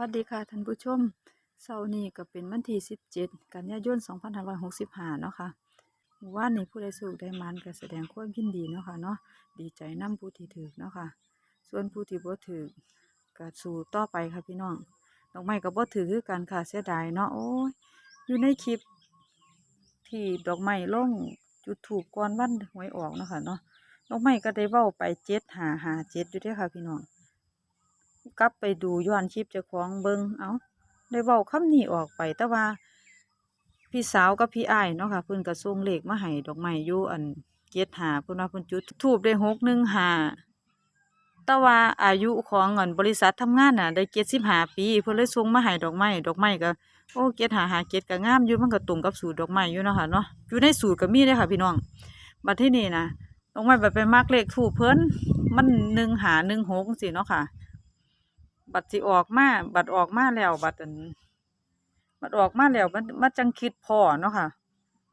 วัสดีค่ะท่านผู้ชมเสาร์นี้ก็เป็นวันที่ 17 กันยายน 2565 เนาะค่ะว่านนี้ผู้ใดสูกได้มันก็แสดงความยินดีเนาะค่ะเนาะดีใจนํผู้ที่ถือเนาะค่ะ ส่วนผู้ที่บ่ถือก็สู้ต่อไปค่ะพี่น้องดอกไม้ก็บ่ถือคือกันค่ะเสียดายเนาะโอ้ยอยู่ในคลิป ที่ดอกไม้ลงจุดถูกก่อนวันหวยออกเนาะค่ะเนาะดอกไม้ก็ได้เว้าไปเจ็ดหาหาเจ็ดอยู่ด้อค่ะพี่น้อง กลับไปดูย้อนคลิปเจ้าของเบิงเอาได้เว้าคำนี้ออกไป แต่ว่า พี่สาวกับพี่อ้ายเนาะค่ะเพิ่นก็ส่งเลขมาให้ดอกไม้อยู่อันเจ็ดหาเพิ่นว่าเพิ่นจุดทูบได้หกหนึ่งหาแต่ว่าอายุของเงินบริษัททำงานน่ะ ได้เจ็ดสิบห้าปี เพิ่นเลยส่งมาให้ดอกไม้ดอกไม้ก็โอ้เจ็ดหาหาเจ็ดก็งามอยู่มันก็ตรงกับสูตรดอกไม้อยู่เนาะค่ะเนาะอยู่ในสูตรก็มีเด้ค่ะ พี่น้องบัดที่นี่นะดอกไม้แบบไปมักเลขถูกเพิ่นมันหนึ่งหาหนึ่งหกสิเนาะค่ะ บัตรสิออกมาบัตรออกมาแล้วบัตรอันบัตรออกมาแล้วมันมันจังคิดพอเนาะค่ะ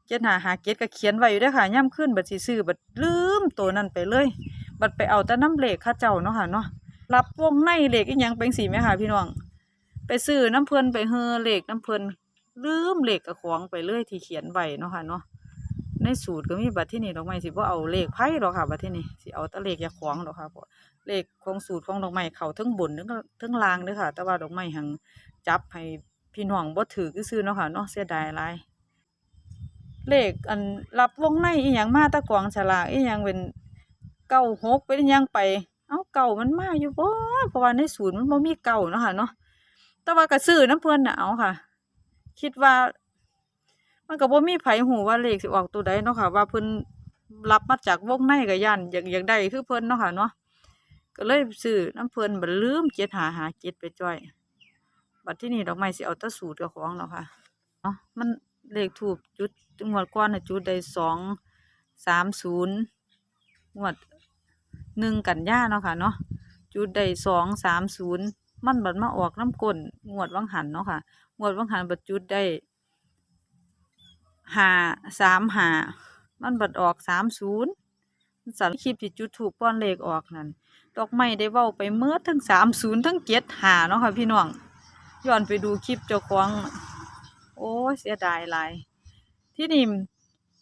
เจ็ดหาหาเจ็ดก็เขียนไว้อยู่ด้อค่ะย่ำขึ้นบัตรสิซื้อบัตรลืมตัวนั้นไปเลย บัตรไปเอาแต่น้ำเหล็กข้าเจ้าเนาะค่ะเนาะรับวงในเหล็กอีหยังเป็นสีไหมค่ะพี่น้อง ไปซื้อน้ำเพลินไปเฮอเหล็กน้ำเพลินลืมเหล็กกับของไปเลยที่เขียนไว้เนาะค่ะเนาะ ในสูตรก็มีบัตรที่นี่ดอกไม้สิบ่เอาเลขไพ่หรอกค่ะบัตรที่นี่สิเอาต่เลขยาของหรอกค่ะเพราะเลขของสูตรของดอกไม้เขาทั้งบนทั้งทั้งล่างเด้อค่ะ แต่ว่าดอกไม้หังจับให้พี่น้องบ่ถือก็ซื่อเนาะค่ะเนาะเสียดายหลายเลขอันรับวงในอีหยังมาตะกวางฉลากอีหยังเป็นเก้าหกเป็นอิหยังไป เอ้าเก่ามันมาอยู่บ่เพราะว่าในสูตรมันบ่มีเก่าเนาะค่ะเนาะแต่ว่าก็ซื้อน้ำเพิ่นน่ะเอาค่ะ คิดว่า มันก็บ่มีไผหูว่าเลขสิออกตัวใดเนาะค่ะ ว่าเพิ่นรับมาจากวงในก็ย่านอยากอยากได้คือเพิ่นเนาะค่ะเนาะก็เลยซื้อน้ำเพลินบัดลืมเจ็ดหาหาเจ็ดไปจ้อย บัดที่นี่ดอกไม้สิเอาแตะสูตรกับของแล้วค่ะเนาะมันเลขถูกจุดงวดก้อนน่ะจุดได้สองสามศูนย์งวดหนึ่งกันย่าเนาะค่ะเนาะจุดได้สองสามศูนย์มันบัดมาออกน้ำก้นงวดวังหันเนาะค่ะงวดวังหันบัดจุดได้ หาสามหามันบัดออกสามศูนย์สันคลิปที่จุดถูกป้อนเลขออกนั่นดอกไม้ได้เว้าไปเมื่อทั้งสามศูนย์ทั้งเจ็ดหาเนาะค่ะพี่น้องย้อนไปดูคลิปเจ้าของ โอ้เสียดายหลายที่นี่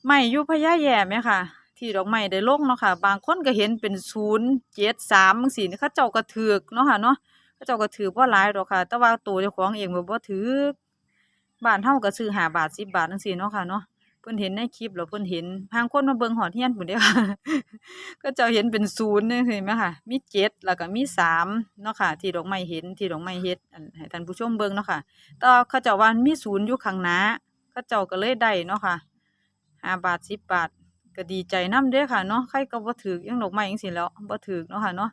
ไม่ยูพญาแย่ไหมค่ะ ที่ดอกไม้ได้ลงเนาะค่ะ บางคนก็เห็นเป็นศูนย์เจ็ดสามสี่นี่เขาเจ้าก็ถือกเนาะค่ะเนาะเขาเจ้าก็ถือว่าหลายดอกค่ะ แต่ว่าตัวเจ้าของเองแบบว่าถือ บ้านเฮาก็ซื้อหาบาทสิบบาทจังซี่เนาะค่ะเนาะเพิ่นเห็นในคลิปแล้วเพิ่นเห็นทางคนมาเบิ่งหอดเฮียนพุ่นเด้อค่ะก็จะเห็นเป็นศูนย์นี่เห็นไหมค่ะ มีเจ็ดแล้วก็มีสามเนาะค่ะ ที่ดอกไม้เห็นที่ดอกไม้เฮ็ดอันให้ท่านผู้ชมเบิ่งเนาะค่ะต่ว่าเขาเจ้าว่ามีศูนย์อยู่ข้างหน้าเขาเจ้าก็เลยได้เนาะค่ะห้าบาทสิบบาทก็ดีใจนำเด้อค่ะเนาะใครก็บ่ถือยังดอกไม้จังซี่แล้วบ่ถือเนาะค่ะเนาะ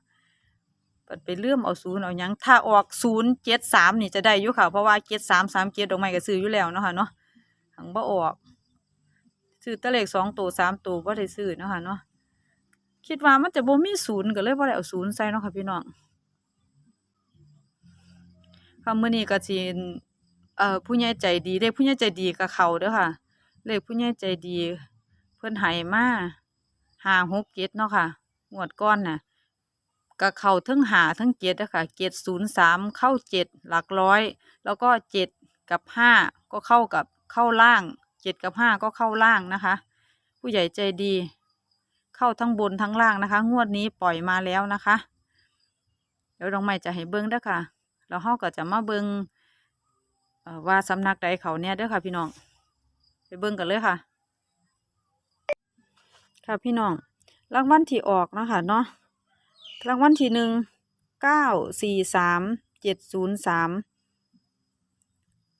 ปัดไปเลื่อมเอาศูนย์เอายังถ้าออกศูนย์เจ็ดสามนี่จะได้อยู่ค่ะ เพราะว่าเจ็ดสามสามเจ็ดดอกไม้ก็ซื้ออยู่แล้วเนาะค่ะเนาะหังบ่ออก ซื้อตะเลขสองตัวสามตัวบ่ได้ซื้อเนาะค่ะเนาะคิดว่ามันจะบ่มีศูนย์ก็เลยบ่าได้เอาศูนย์ใส่เนาะค่ะพี่น้องค่ะมื้อนี้ก็สิเอ่อผู้ใหญ่ใจดีเลขผู้ใหญ่ใจดีกับเขาเด้อค่ะ เลขผู้ใหญ่ใจดี เพิ่นให้มา5 6 7เนาะค่ะงวดก่อนน่ะ ก็เข้าทั้ง5ทั้ง7เจ็ด้อค่ะ703เข้า7หลักร้อย แล้วก็7กับ5ก็เข้ากับเข้าล่าง7กับ5ก็เข้าล่างนะคะ ผู้ใหญ่ใจดี เข้าทั้งบนทั้งล่างนะคะ งวดนี้ปล่อยมาแล้วนะคะ เดี๋ยวน้องใหม่จะให้เบิ้งเด้อค่ะแล้วเฮาก็จะมาเบิ้งว่าสำนักใดเขาเนี่ยเด้อค่ะ พี่น้อง ไปเบิ้งกันเลยค่ะ ค่ะพี่น้องรางวัลที่ออกนะคะเนาะ รางวัลที่หนึ่งเก้าสี่สามเจ็ดศูนย์สาม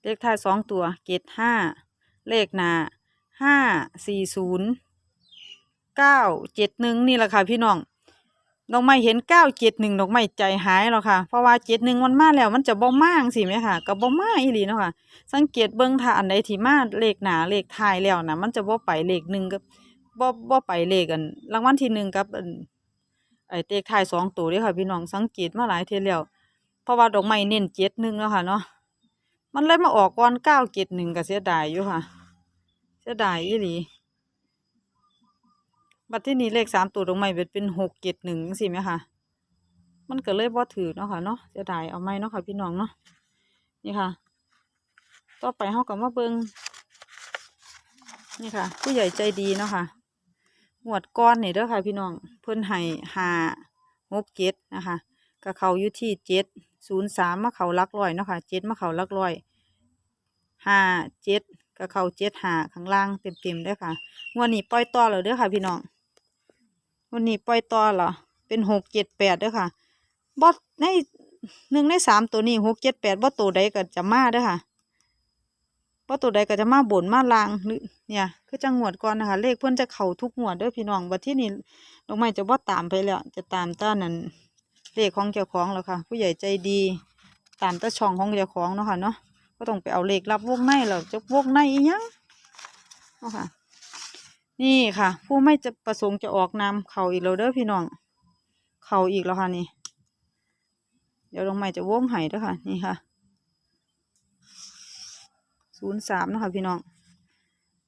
เลขท้ายสองตัวเจ็ดห้าเลขหน้าห้าสี่ศูนย์เก้าเจ็ดหนึ่งนี่แหละค่ะพี่น้องดอกไม้เห็นเก้าเจ็ดหนึ่งดอกไม้ใจหายแล้วค่ะ เพราะว่าเจ็ดหนึ่งมันมาแล้วมันจะบ่มางสิไหมค่ะกับบ่มาอีหลีเนาะค่ะ สังเกตเบิ่งถ้าอันใดที่มาเลขหนาเลขท้ายแล้วนะมันจะบ่ไปเลขหนึ่งกับบ่บ่ไปเลขกันรางวัลที่หนึ่งกับ ไอ้เลขท้ายสองตัวด้อค่ะพี่น้องสังเกตมาหลายเที่ยแล้วเพราะว่าดอกไม้เน้นเจ็ดหนึ่งแล้วค่ะเนาะมันเลยมาออกก่อนเก้าเจ็ดหนึ่งก็เสียดายอยู่ค่ะ เสียดายอีหลีบัดที่นี้เลขสามตัวตรงไม่เป็นหกเจ็ดหนึ่งสิไหมคะมันก็เลยบ่ถือเนาะค่ะเนาะจะได้เอาไหมเนาะค่ะพี่น้องเนาะนี่ค่ะ ต่อไปเฮาก็มาเบิงนี่ค่ะ ผู้ใหญ่ใจดีเนาะค่ะ หวดก้อนนี่เด้อค่ะ พี่น้องเพิ่นให้หาหกเจ็ดนะคะก็เขาอยู่ที่เจ็ดศูนย์สามมาเขาลักร้อยเนาะค่ะเจ็ดมาเขาลักร้อยห้าเจ็ดก็เขาเจ็ดหาข้างล่างเต็มๆเด้อค่ะงวดนี้ปล่อยต่อแล้วเด้อค่ะ พี่น้องงวันนี้ปล่อยต่อเหรอเป็นหกเจ็ดแปดเด้อค่ะบอสในหนึ่งในสามตัวนี้หกเจ็ดแปดบอสตัวใดก็จะมาเด้อค่ะ เพราะตัวใดก็จะมาบ่นมาลางหรือเนี่ย คือจังหวดก่อนนะคะ เลขเพื่อนจะเข่าทุกหวดด้วยพี่น้องบัดที่นี่ดอกไม้จะว่าตามไปแล้ว จะตามต้านั่นเลขของเจ้าของแล้วค่ะ ผู้ใหญ่ใจดี ตามต้าช่องของเจ้าของเนาะค่ะเนาะก็ต้องไปเอาเลขรับวงในแล้วจะวงในอีหยังเนาะค่ะ นี่ค่ะ ผู้ไม่จะประสงค์จะออกนาเข่าอีกแล้วเด้อพี่น้อง เข่าอีกแล้วค่ะนี่ เดี๋ยวดอกไม้จะวงไห้ด้อค่ะ นี่ค่ะ ศูนย์สามนะคะพี่น้อง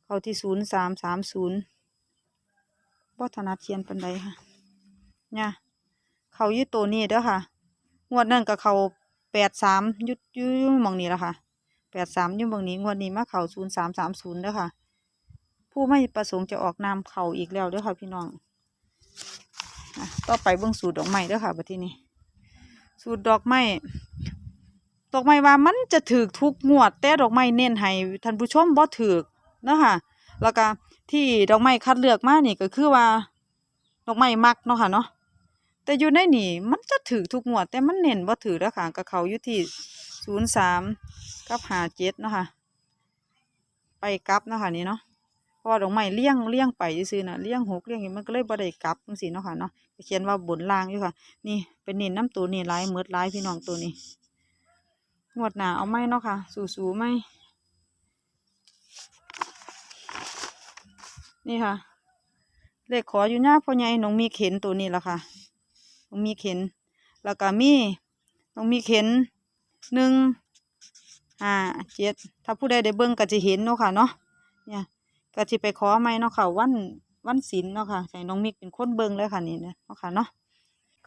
เข้าที่ศูนย์สามสามศูนย์วัฒนาเทียนปันใดค่ะเนี่ยเขายึดตัวนี้เด้อค่ะ งวดนั่นกับเขาแปดสามยุดยุดมองนี้แล้วค่ะแปดสามยุดมองนี้งวดนี้มาเขาศูนย์สามสามศูนย์เด้อค่ะ ผู้ไม่ประสงค์จะออกนามเขาอีกแล้วเด้อค่ะพี่น้องต่อไปเบื้องสูตรดอกไม้เด้อค่ะบัดที่นี้ สูตรดอกไม้ อกไม้ว่ามันจะถือทุกงวด แต่ดอกไม้เน้นให้ท่านผู้ชมบ่ถือเนาะค่ะแล้วก็ที่ดอกไม้คัดเลือกมานี่ก็คือว่า ดอกไม้มักเนาะค่ะเนาะแต่อยู่ในนี่มันจะถือทุกงวด แต่มันเน้นบ่ถือแล้วค่ะก็เขาอยู่ที่ศูนย์สามกับหาเจ็ดเนาะค่ะไปกลับเนาะค่ะนี่เนาะเพราะว่าดอกไม้เลี้ยงเลี้ยงไปซื่อน่ะเลี้ยงหกเลี้ยงอย่างมันก็เลยบ่ได้กลับจังซี่เนาะค่ะเนาะเขียนว่าบนล่างอยู่ค่ะ นี่เป็นเน้นน้ำตัวนี่หลายเมือดหลายพี่น้องตัวนี้ งวดหนาเอาไหมเนาะค่ะ สู่ๆไหมนี่ค่ะ เลขขออยู่หน้าพ่อใหญ่น้องมีเข็นตัวนี้ละค่ะน้องมีเข็น แล้วก็มีน้องมีเข็นหนึ่งห้าเจ็ดถ้าผู้ใดได้เบิ่งก็จะเห็นเนาะค่ะเนาะเนี่ยก็จะไปขอไหมเนาะค่ะ วันวันศิลเนาะค่ะใส่น้องมิกเป็นคนเบิ่งเลยค่ะนี่เนาะค่ะเนาะ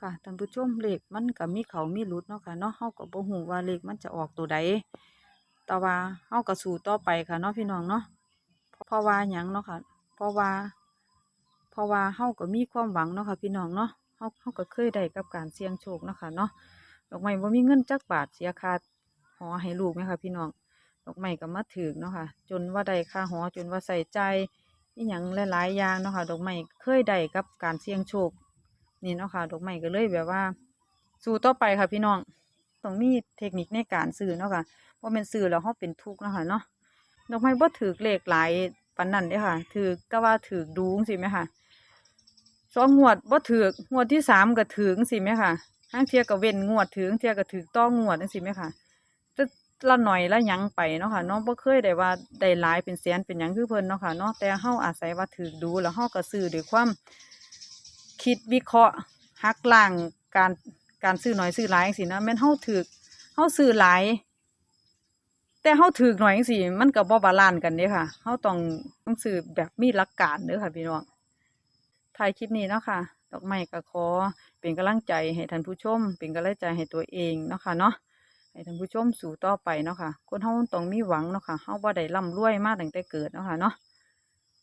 ค่ะท่านผู้ชมเลขมันก็มีเขามีหลุดเนาะค่ะเนาะเฮาก็บ่ฮู้ว่าเลขมันจะออกตัวใดแต่ว่าเฮาก็สู้ต่อไปค่ะเนาะพี่น้องเนาะเพราะว่าหยังเนาะค่ะ เพราะว่า เพราะว่าเฮาก็มีความหวังเนาะค่ะ พี่น้องเนาะเฮาเฮาก็เคยได้กับการเสี่ยงโชคเนาะค่ะเนาะดอกไม้บ่มีเงินจักบาทเสียค่าหอให้ลูกไหมค่ะพี่น้องดอกไม้ก็มาถึกเนาะค่ะ จนว่าได้ค่าหอจนว่าใส่ใจอีหยังหลายๆอย่างเนาะค่ะดอกไม้เคยได้กับการเสี่ยงโชค นี่เนาะค่ะดอกไม้ก็เลยแบบว่า สู้ต่อไปค่ะพี่น้องต้องมีเทคนิคในการซื้อเนาะค่ะเพราะเป็นซื้อแล้วเขาเป็นทุกข์เนาะค่ะเนาะดอกไม้บ่ถือเลขหลายปันนั่นเด้ค่ะถือแต่ว่าถือดูสิไหมค่ะสองงวดบ่ถืองวดที่สามก็ถือสิไหมค่ะห้างเทียก็เว้นงวดถือเทียก็ถือต้องงวดนั่นสิไหมค่ะจะละหน่อยละยังไปเนาะค่ะเนาะบ่เคยได้ว่าได้หลายเป็นแสนเป็นหยังคือเพิ่นเนาะค่ะเนาะแต่เฮาอาศัยว่าถือดูแล้วเฮาก็ซื้อด้วยความ คิดวิเคราะห์หักล้างการการซื้อหน่อยซื้อหลายสินะแม่นเฮาถือเฮาซื้อหลาย แต่เฮาถือหน่อยสิมันก็บ่บาลานซ์กันเด้ค่ะเฮาต้องต้องซื้อแบบมีหลักการเด้อค่ะพี่น้องถ่ายคลิปนี้เนาะค่ะดอกไม้ก็ขอเป็นกำลังใจให้ท่านผู้ชม เป็นกำลังใจให้ตัวเองเนาะค่ะเนาะให้ท่านผู้ชมสู่ต่อไปเนาะค่ะ คนเฮาต้องมีหวังเนาะค่ะเฮาบ่ได้ร่ำรวยมาตั้งแต่เกิดเนาะค่ะเนาะ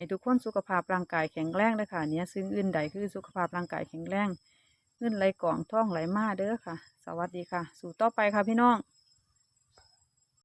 ให้ทุกคนสุขภาพร่างกายแข็งแรงเลยค่ะเนี่ยซึ่งอื่นใดคือสุขภาพร่างกายแข็งแรงเงินไหลกล่องท่องไหลมาเด้อค่ะ สวัสดีค่ะ สู่ต่อไปค่ะพี่น้อง